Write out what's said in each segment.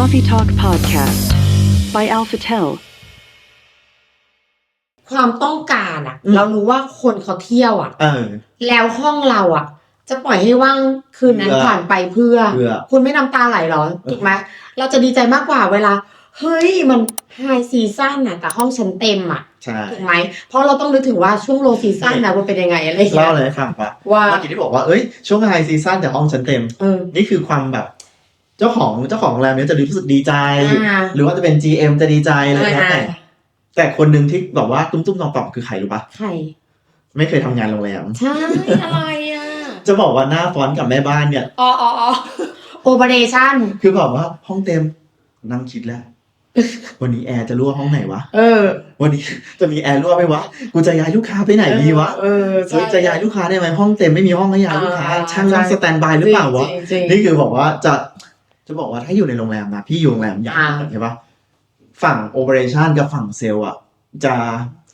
Coffee Talk Podcast by Alpha Tell. ความต้องการอะอืม เรารู้ว่าคนเขาเที่ยวอะเออ แล้วห้องเราอะจะปล่อยให้ว่างคืนนั้นเพื่อผ่านไปเพื่อเพื่อคุณไม่น้ำตาไหลเหรอถูกไหมเราจะดีใจมากกว่าเวลา เฮ้ยมันไฮซีซั่นอะแต่ห้องฉันเต็มอะใช่ถูกไหมเพราะเราต้องนึกถึงว่าช่วงโลซีซั่นนะมันเป็นยังไงอะไรอย่างเงี้เล่ายอะไรให้ฟังปะว่าเมื่อกี้ที่บอกว่าเอ้ยช่วงไฮซีซั่นแต่ห้องฉันเต็ม เออ นี่คือความแบบ เจ้าของเจ้าของโรงแรมเนี้ยจะรู้สึกดีใจ อ่า หรือว่าจะเป็น GM จะดีใจอะไรแล้วแต่อ่า แต่คนหนึ่งที่แบบว่าตุ้มๆต่อมๆคือใครรู้ปะใครไม่เคยทำงานโรงแรม ใช่อะไรอะจะบอกว่าหน้าฟอนต์กับแม่บ้านเนี่ย อ๋ออ๋ออ๋อโอเปอเรชั่น คือแบบว่าห้องเต็มนั่งคิดแล้ว วันนี้แอร์จะรั่วห้องไหนวะ เออวันนี้จะมีแอร์รั่วไหมวะ กูจะย้ายลูกค้าไปไหนดีวะเออเฮ้ยจะย้ายลูกค้าได้ไหมห้องเต็มไม่มีห้องให้ย้ายลูกค้าอ่าช่างต้องใช่ สแตนบายหรือเปล่าวะ จริงๆนี่คือบอกว่าจะ จะบอกว่าถ้าอยู่ในโรงแรมนะพี่อยู่โรงแรมใหญ่อ่าใช่ปะฝั่งโอเปอเรชันกับฝั่งเซลล์อะจะ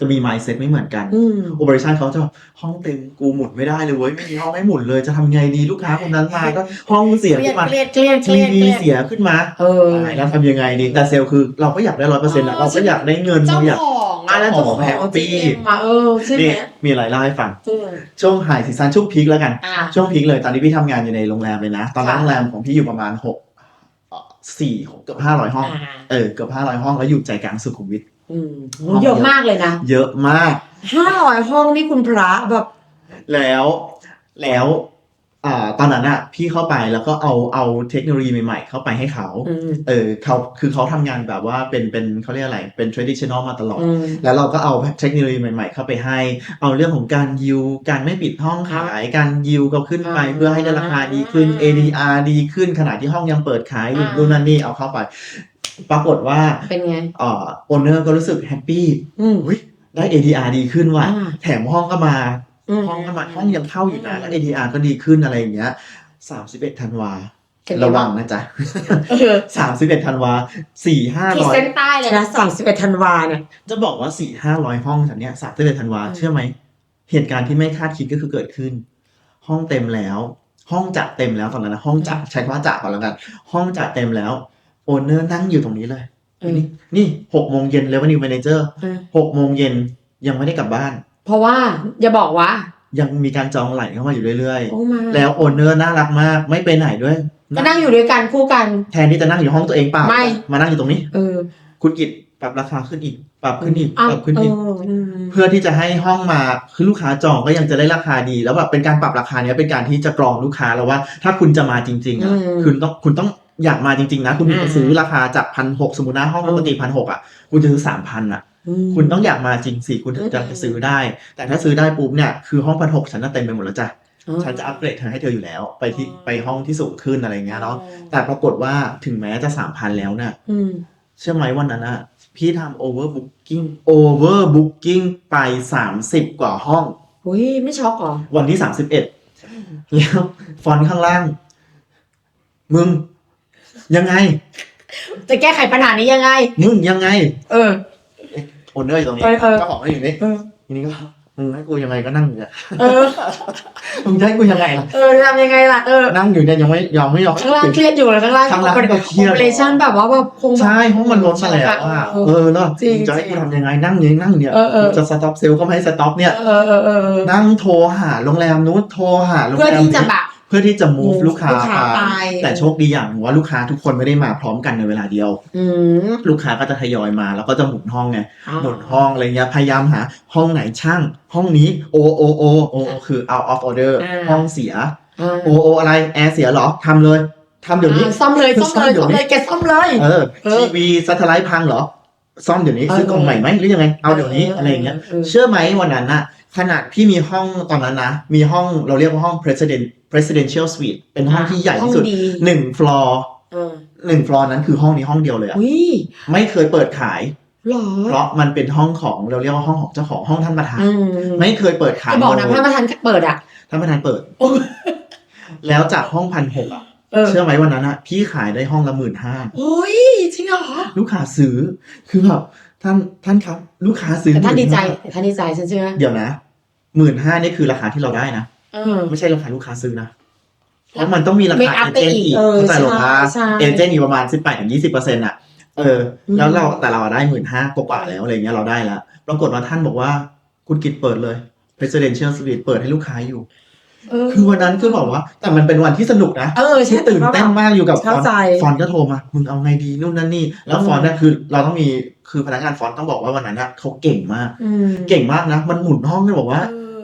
จะมี mindset ไม่เหมือนกันอืมโอเปอเรชันเขาจะแบบห้องเต็มกูหมุนไม่ได้เลยเว้ยไม่มีห้องให้หมุนเลยจะทำไงดีลูกค้าคนนั้นมาก็ห้องเสียเครียขึ้ดนมาเครียดเครียดเคทีรียดวีเครียดเสียขึ้นมาเออตายแล้วทำยังไงดีแต่เซลล์คือเราก็อยากได้ร้อยเปอร์เซ็นต์อะเราก็อยากได้เงินเจ้าเราอยากของอะแล้วเจ้าเจ้าขขอองงแฮปปี้จีเอ็มมาเออใช่ไหมนี่มีอะไรเล่าให้ฟังอืมช่วงไฮซีซันช่วงพีคแล้วกันอ่าช่วงพีคเลยตอนที่พี่ทำงานอยู่ในโรงแรมเลยนะ ตอนนั้นค่ะโรงแรมของพี่อยู่ประมาณหกเอ่อ สี่เกือบห้าร้อยห้อง อ่า เออเกือบห้าร้อยห้องแล้วอยู่ใจกลางสุขุมวิท อืมเยอะมากเลยนะเยอะมาก ห้าร้อยห้องนี่คุณพระแบบ แล้วแล้วอ่า ตอนนั้นอะพี่เข้าไปแล้วก็เอาเอาเทคโนโลยีใหม่ๆ เข้าไปให้เขาอืมเออเขาคือเขาทำงานแบบว่าเป็นเป็นเขาเรียกอะไรเป็น traditional มาตลอดอืมแล้วเราก็เอาเทคโนโลยีใหม่ๆ เข้าไปให้ เอาเรื่องของการยิวการไม่ปิดห้องขาย การยิวก็ขึ้นไปอ่าเพื่อให้ได้ราคาดีขึ้น ADR ดีขึ้นขณะที่ห้องยังเปิดขายอยู่อ่านู่นนั่นนี่เอาเข้าไป ปรากฏว่าเป็นไงเอ่อโอเนอร์ก็รู้สึกแฮปปี้อืมอุ๊ยได้ ADR ดีขึ้นว่ะอ่าแถมห้องก็มาอืม ห้องก็มาห้องยังเข้าอยู่นะแล้ว ADR ก็ดีขึ้นอะไรอย่างเงี้ย31ธันวาเป็นไงระวังนะจ๊ะเออ31ธันวาสี่ห้าขีดร้อยเส้นใต้เลยนะสามสิบเอ็ดธันวาเนี่ย จะบอกว่าสี่ห้าร้อยห้องฉันเนี้ยสามสิบเอ็ดธันวาอืมเชื่อไหม เหตุการณ์ที่ไม่คาดคิดก็คือเกิดขึ้น ห้องเต็มแล้ว ห้องจะเต็มแล้วตอนนั้นนะห้องจะใช้คำว่าจะก่อนแล้วกัน ห้องจะเต็มแล้ว โอนเนอร์นั่งอยู่ตรงนี้เลยอืมนี่นี่หกโมงเย็นเลเวนิวแมเนเจอร์อืมหกโมงเย็นยังไม่ได้กลับบ้าน เพราะว่าอย่าบอกว่า ยังมีการจองไหลเข้ามาอยู่เรื่อย โอ้มาๆ แล้วโอนเนอร์น่ารักมากไม่ไปไหนด้วยก็นั่งอยู่ด้วยกันคู่กัน แทนที่จะนั่งอยู่ห้องตัวเองเปล่าไม่ มานั่งอยู่ตรงนี้ เออคุณกิตปรับราคาขึ้นอีก ปรับขึ้นอีกอ้าวปรับขึ้นเออีก ออืมเพื่อที่จะให้ห้องมาคือลูกค้าจองก็ยังจะได้ราคาดี แล้วแบบเป็นการปรับราคาเนี้ยเป็นการที่จะกรองลูกค้าแล้วว่า ถ้าคุณจะมาจริง ๆอะอืมคุณต้องคุณต้องอยากมาจริง ๆ นะ คุณอ่าจะซื้อราคาจากพันหกสมมตินะห้องปกติพันหกอะคุณจะซื้อสามพันอะม คุณต้องอยากมาจริงสิคุณถึงจะอืมซื้อได้ แต่ถ้าซื้อได้ปุ๊บเนี่ยคือห้องพันหกฉันน่ะเต็มไปหมดแล้วจ้ะอ๋อฉันจะอัปเกรดเธอให้เธออยู่แล้ว ไปที่อ๋อไปห้องที่สูงขึ้นอะไรอย่างเงี้ยเนาะแต่ปรากฏว่าถึงแม้จะสามพันแล้วเนี่ยอืมเชื่อไหมวันนั้นอะพี่ทำ overbooking overbooking ไปสามสิบกว่าห้องอุ้ยไม่ช็อกเหรอวันที่สามสิบเอ็ดแล้วฟอนต์ข้างล่าง มึง ยังไง จะแก้ไขปัญหานี้ยังไง มึงยังไง เออ โอนเนอร์อยู่ตรงนี้เออเออ เจ้าของก็อยู่นี่เออ ทีนี้ก็มึงให้กูยังไงก็นั่งอยู่เนี่ยเออ มึงจะให้กูยังไงล่ะเออทำยังไงล่ะ เออ นั่งอยู่เนี่ยยังไม่ยอมไม่ยอม ข้างล่างเครียดอยู่เลยข้างล่างข้างล่างก็เครียด โอเปอเรชั่นแบบว่าแบบคงแบบ ใช่ห้องมันล้นมาแล้วอะเออเออแล้วจริงมึงจะให้จริกูงทำยังไงนั่งอยู่นั่งเนี่ยเออเออ จะสต็อปเซลล์ก็ไม่ให้สต็อปเนี่ย เออเออเออเออนั่งโทรหาโรงแรมนู้นโทรหาโรงเพื่อแรมที่จะนี้แบบเพื่อที่จะ move move ลูกค้าลูกค้าไปไป แต่โชคดีอย่างหนึ่งว่าลูกค้าทุกคนไม่ได้มาพร้อมกันในเวลาเดียว อืมลูกค้าก็จะทยอยมาแล้วก็จะหมุนห้องไงอ๋อหมุนห้องอะไรเงี้ยพยายามหาห้องไหนช่าง ห้องนี้โอโอโอโอคือ out of order อ่า ห้องเสียอ่าโอโออะไรแอร์เสียเหรอทำเลยทำเดี๋ยวนี้ อ่าซ่อมเลยซ่อมเลยซ่ซ่ออมมเดี๋เลยวนี้ยแกซ่อมเลย เออเออทีวีซัตไลท์พังเหรอ ซ่อมเดี๋ยวนี้เออซื้อกล่องใหม่ไหมหรือยังไงเอาเดี๋ยวนี้เออออะไรอย่างเงี้ย เออเชื่อไหมวันนั้นน่ะ ขนาดพี่มีห้องตอนนั้นนะ มีห้องเราเรียกว่าห้อง president presidential suite เป็นห้องที่ใหญ่ที่สุดห้องดี หนึ่งฟลอร์เออหนึ่งฟลอร์นั้นคือห้องนี้ห้องเดียวเลยอะอุ้ยไม่เคยเปิดขายหรอเพราะมันเป็นห้องของเราเรียกว่าห้องของเจ้าของห้องท่านประธานอืมไม่เคยเปิดขายจะบอกนะเลยพระประธานเปิดอะ ท่านประธานเปิด โอ้แล้วจากห้องพันหกอะเออเชื่อไหมวันนั้นอะพี่ขายได้ห้องละหมื่นห้าโอ้ยจริงเหรอลูกค้าซื้อคือแบบท่านท่านครับ ลูกค้าซื้อแต่ท่านดีใจ15,000แต่ท่านดีใจฉันเชื่อเดี๋ยวนะ หมื่นห้านี่คือราคาที่เราได้นะ เออ ไม่ใช่ราคาลูกค้าซื้อนะ เพราะมันต้องมีราเมคคาอัพเอเจนต์อีกไปอีกเออเข้าใจหรอคะใช่ เอเจนต์อีกประมาณสิบแปดถึงยี่สิบเปอร์เซ็นต์อะ เออ แล้วเราแต่เราได้หมื่นห้ากว่าๆแล้วอะไรเงี้ยเราได้แล้วปรากฏว่าท่านบอกว่าคุณกิจเปิดเลย presidential suite เปิดให้ลูกค้าอยู่ เออ คือวันนั้นคือบอกว่า แต่มันเป็นวันที่สนุกนะเออใช่ที่ตื่นเต้นมากอยู่กับฟอเข้านใจ ต์ฟอนต์ก็โทรมามึงเอาไงดีนู่นนั่นนี่แล้วอืมฟอนต์นั่นคือ เราต้องมีคือพนักงานฟอนต์ต้องบอกว่าวันนั้นอะเขาเก่งมาก อืมเก่งมากนะ มันหมุนห้องเลยบอกว่า เออ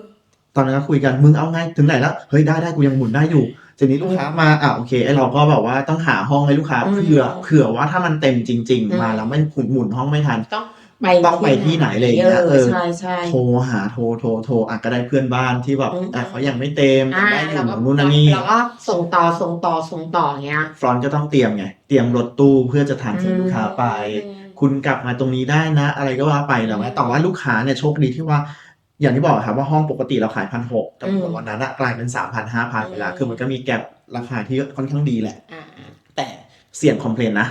ตอนนั้นก็คุยกันมึงเอาไงถึงไหนแล้วเฮ้ยได้ได้กูยังหมุนได้อยู่ทีนี้ลูกค้ามาอะโอเคไอเราก็แบบว่าต้องหาห้องให้ลูกค้าอืม เผื่อเผื่อว่าถ้ามันเต็มจริงอืมๆมาแล้วไม่หมุนหมุนห้องไม่ทัน ต้อง ไปต้องไปที่ไหนอะไรอย่างเงี้ยเอเอออใช่ใช่โทรหาโทรโทรโทรอะก็ได้เพื่อนบ้านที่แบบอืมอะเขายังไม่เต็มอ่าได้อแล้วยู่ก็นู่นนั่นนี่แล้วก็ส่งต่อส่งต่อส่งต่ออย่างเงี้ยฟรอนต์ก็ต้องเตรียมไงเตรียมรถตู้เพื่อจะทานเสิร์ฟลูกค้าไปอืมคุณกลับมาตรงนี้ได้นะ อะไรก็ว่าไปแต่ว่าแต่ว่าลูกค้าเนี่ยโชคดีที่ว่าอย่างที่บอกครับว่าห้องปกติเราขายพันหกแต่อืมวันนั้นอะกลายเป็นสามพันห้าพันไปแล้วอืมคือมันก็มีแก็บราคาที่ค่อนข้างดีแหละอ่าแต่เสี่ยงคอมเพลนนะ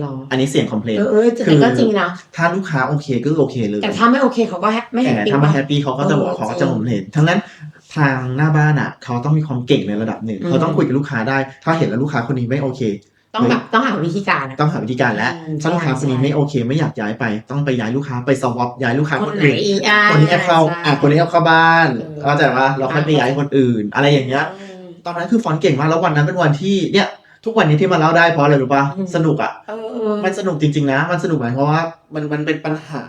หรออันนี้เสี่ยงคอมเพลนเออเออจริงๆก็จริงนะ ถ้าลูกค้าโอเคก็โอเคเลย แต่ถ้าไม่โอเคเขาก็แฮปไม่แฮปแต่ปี้ถ้าไม่แฮปปี้เขาก็จะบอกเออเขาก็จริจะงคอมเพลนทั้งนั้นทางหน้าบ้านอะ เขาต้องมีความเก่งในระดับหนึ่งอืมเขาต้องคุยกับลูกค้าได้ ถ้าเห็นแล้วลูกค้าคนนี้ไม่โอเค ต้องแบบต้องหาวิธีการอะต้องหาวิธีการแล้วอืมถ้าลูกค้าใช่คนนี้ไม่โอเค ไม่อยากย้ายไป ต้องไปย้ายลูกค้าไปสวอปย้ายลูกค้าคคนนไหนอื่นอีกอะคนนี้แอบเข้าใช่อะคนนี้แอบเข้าบ้านเออเข้าใจว่าเราค่อยไปย้ายคนอื่น อะไรอย่างเงี้ยอืมตอนนั้นคือฟอนต์เก่งมากแล้ววันนั้นเป็นวันที่เนี่ย ทุกวันนี้ที่มาเล่าได้เพราะอะไรรู้ป่ะอืม สนุกอะเออเออ มันสนุกจริงๆนะ มันสนุกหมายความว่ามันมันเป็นปัญหา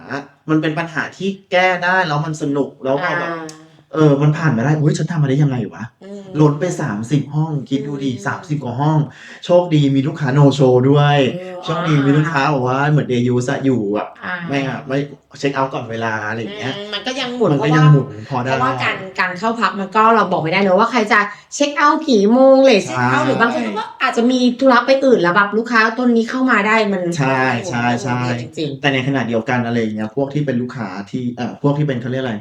มันเป็นปัญหาที่แก้ได้แล้วมันสนุกแล้วพอแบบ อ่า เออ มันผ่านมาได้อุ้ยฉันทำมาได้ยังไงวะ อืม ล้นไปสามสิบห้องคิดดูดี อืมสามสิบกว่าห้อง โชคดีมีลูกค้าโนโชด้วย เออโชคดีมีลูกค้าบอกว่าเหมือนเดยูสะอยู่อะอ่าไม่อะไม่เช็คเอาท์ก่อนเวลาอะไรอย่างเงี้ย อืมมันก็ยังหมุนมันเพก็ราะยังว่า หมุนพอเพได้ราะว่าการการเข้าพักมันก็เราบอกไม่ได้เนอะว่าใครจะเช็คเอาท์กี่โมงเลทเช็คเอาท์หรือบางคนก็อาจจะมีธุระไปอื่นแล้วแบบลูกค้าต้นนี้เข้ามาได้มันใช่ใช่ใช่ จริงแต่ในขณะเดียวกันอะไรอย่างเงี้ยพวกที่เป็นลูกค้าที่เอ่อพวกที่เป็นเขาเรียกอะไร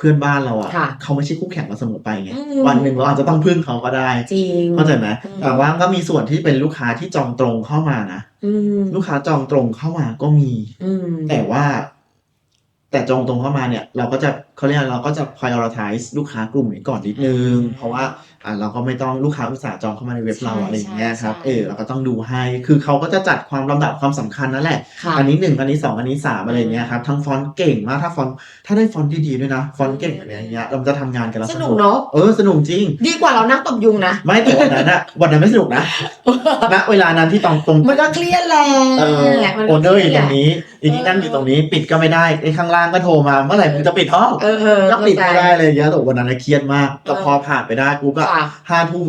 เพื่อนบ้านเราอะค่ะเขาไม่ใช่คู่แข่งเราเสมอไปไงอืม วันหนึ่งเราอาจจะต้องพึ่งเขาก็ได้ๆจริง เข้าใจไหมอืม แต่ว่าก็มีส่วนที่เป็นลูกค้าที่จองตรงเข้ามานะอืมลูกค้าจองตรงเข้ามาก็มี อืมแต่ว่า แต่จองตรงเข้ามาเนี่ย เราก็จะ เขาเรียกอะไรเราก็จะ prioritize ลูกค้ากลุ่มนี้ก่อนนิดนึง เพราะว่าอ่าเราก็ไม่ต้องลูกค้าอุตส่าห์จองเข้ามาในเว็บเราใช่อะไรอย่างเงี้ยครับใช่เออเราก็ต้องดูให้คือเขาก็จะจัดความลำดับความสำคัญนั่นแหละค่ะอันนี้หนึ่งอันนี้สองอันนี้สามอะไรอย่างเงี้ยครับทั้งฟอนต์เก่งมากถ้าฟอนต์ถ้าได้ฟอนต์ดีๆด้วยนะฟอนต์เก่งอะไรอย่างเงี้ยเราจะทำงานกันแล้วสนุกเนอะเออสนุกจริง ดีกว่าเรานั่งตบยุงนะ ไม่แต่วันนั้นอะวันนั้นไม่สนุกนะณเวลานั้นที่ตองตรงมันก็เครียดแหละเออมันโอก็เนอร์อยู่ตรงเคยดนี้อีกที่นั่งอยู่ตรงนี้ปิดก็ไม่ได้ไอ้ข้างล่างก็โทรมาเมื่อไหร่มึงจะปิดห้องเออเออก็ปิดไม่เข้าใจได้เลยเยอะแต่วันนั้นนะเครียดมากแต่พอผ่านไปได้ปุ๊บก็ค่ะห้าทุ่ม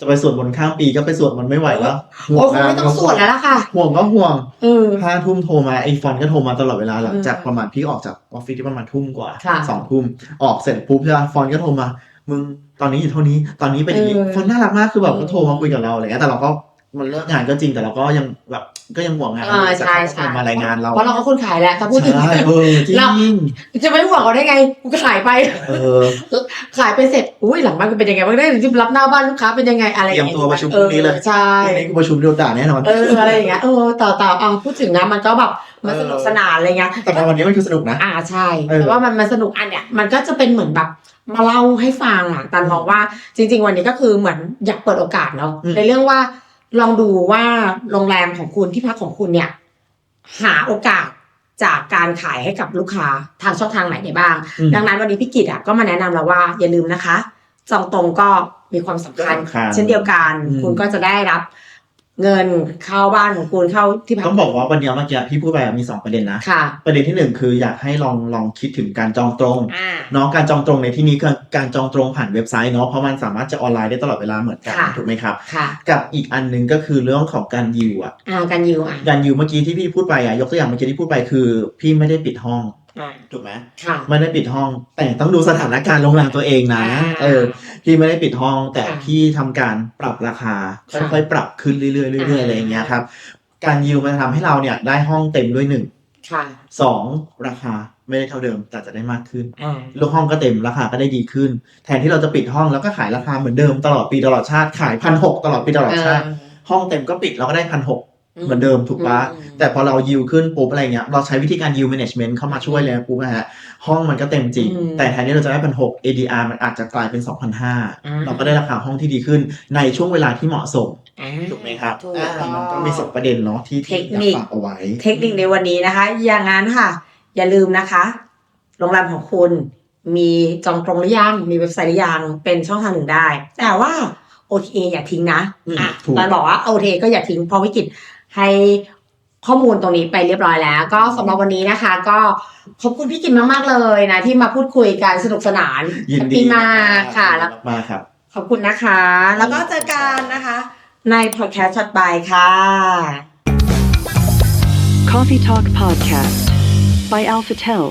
จะไปสวดมนต์ข้ามปีก็ไปสวดมันต์ไม่ไหวแล้วโอ้คงไม่ต้องสวดแล้วล่ะค่ะห่วงก็ห่วงเออ ห้าทุ่มโทรมาไอ้ฟอนต์ก็โทรมาตลอดเวลาหลังจากอืมประมาณพี่ออกจากออฟฟิศที่ประมาณทุ่มกว่าค่ะสองทุ่มออกเสร็จปุ๊บใช่ปะฟอนต์ก็โทรมา มึงตอนนี้อยู่เท่านี้ตอนนี้เป็นอย่างนี้เออฟอนต์น่ารักมากคือแบบเออก็โทรมาคุยกับเราอะไรเงี้ยแต่เราก็ มันเลิกงานก็จริงแต่เราก็ยังแบบก็ยังห่วงงานอ่าแต่ใช่เขาก็โทใช่รมารายงานเราเพราะเราก็คนขายแหละถ้าพูดถึงใช่เออจริเรางจะไม่ห่วงเขาได้ไงกูก็ขายไปเออขายไปเสร็จอุ้ยหลังบ้านกูเป็นยังไงบ้างได้ที่รับหน้าบ้านลูกค้าเป็นยังไงอะไรอเตรียย่ามงเงี้ยตัวประชุมพรุ่งนี้เลยออใช่พรุ่งนี้กูประชุมโดนด่าแน่นอนเอออะไรอย่างเงี้ยเออต่อต่อเอาพูดถึงนะมันก็แบบมันสนุกสนานอะไรเงี้ยแต่ในวันนี้มันคือสนุกนะอ่าใช่เออแต่ว่ามันมันสนุกอันเนี้ยมันก็จะเป็นเหมือนแบบมาเล่าให้ฟังอะตันมองว่าจริง ๆ วันนี้ก็คือเหมือนอยากเปิดโอกาสเนาะอืมในเรื่องว่า ลองดูว่าโรงแรมของคุณที่พักของคุณเนี่ย หาโอกาสจากการขายให้กับลูกค้าทางช่องทางไหนได้บ้าง ดังนั้นวันนี้พี่กิตอะก็มาแนะนำเราว่าอย่าลืมนะคะจองตรงก็มีความสำคัญสำคัญ เช่นเดียวกัน คุณก็จะได้รับ เงินเข้าบ้านของคุณเข้าที่พักต้องบอกว่าวันนี้เมื่อกี้พี่พูดไปอะมีสองประเด็นนะค่ะ ประเด็นที่หนึ่งคืออยากให้ลองลองคิดถึงการจองตรงอ่าเนาะการจองตรงในที่นี้คือการจองตรงผ่านเว็บไซต์เนาะเพราะมันสามารถจะออนไลน์ได้ตลอดเวลาเหมือนกันค่ะถูกไหมครับค่ะกับอีกอันหนึงก็คือเรื่องของการยิวอะอ่าการยิวอะการยิวเมื่อกี้ที่พี่พูดไปอะยกตัวอย่างเมื่อกี้ที่พูดไปคือ พี่ไม่ได้ปิดห้อง อ่าถูกไหมค่ะ ไม่ได้ปิดห้อง แต่ต้องดูสถานการณ์โรงแรมตัวเองนะ อ่าเออพี่ไม่ได้ปิดห้องแต่ค่ะพี่ทำการปรับราคาค่ะค่อยๆปรับขึ้นเรื่อยๆเรื่อยๆอ่า อะไรอย่างเงี้ยครับการยิวมันทำให้เราเนี่ยได้ห้องเต็มด้วยหนึ่งค่ะสองราคาไม่ได้เท่าเดิมแต่จะได้มากขึ้นอ่าลูกห้องก็เต็มราคาก็ได้ดีขึ้น แทนที่เราจะปิดห้องแล้วก็ขายราคาเหมือนเดิมตลอดปีตลอดชาติขายพันหกตลอดปีตลอดชาติ ห้องเต็มก็ปิดเราก็ได้พันหกอืม เหมือนเดิมถูกปะอืมแต่พอเรายิวขึ้นปุ๊บอะไรเงี้ยเราใช้วิธีการยิว management เข้ามาช่วยเลยปุ๊บนะฮะห้องมันก็เต็มจริงอืมแต่แทนที่เราจะได้พันหก ADR มันอาจจะกลายเป็นอ่า2,500 เราก็ได้ราคาห้องที่ดีขึ้นในช่วงเวลาที่เหมาะสมอ่าถูกไหมครับถูกอ่าต้องมันก็มีสองประเด็นเนาะที่เทที่คนิคอยากฝากเอาไว้ เทคนิคในวันนี้นะคะ อย่างนั้นค่ะ อย่าลืมนะคะ โรงแรมของคุณมีจองตรงหรือยังมีเว็บไซต์หรือยังเป็นช่องทางหนึ่งได้ แต่ว่า OTA อย่าทิ้งนะอืมอะถูกตอนบอกว่า OTA ก็อย่าทิ้งเพราะวิกฤต ให้ข้อมูลตรงนี้ไปเรียบร้อยแล้ว ก็สำหรับวันนี้นะคะ ก็ขอบคุณพี่กินมาก ๆ เลยนะ ที่มาพูดคุยกันสนุกสนานยินดีมากค่ะแล้วมาครับ ขอบคุณนะคะ แล้วก็เจอกันนะคะ ในพอดแคสต์ถัดไปค่ะ Coffee Talk Podcast by Alphatel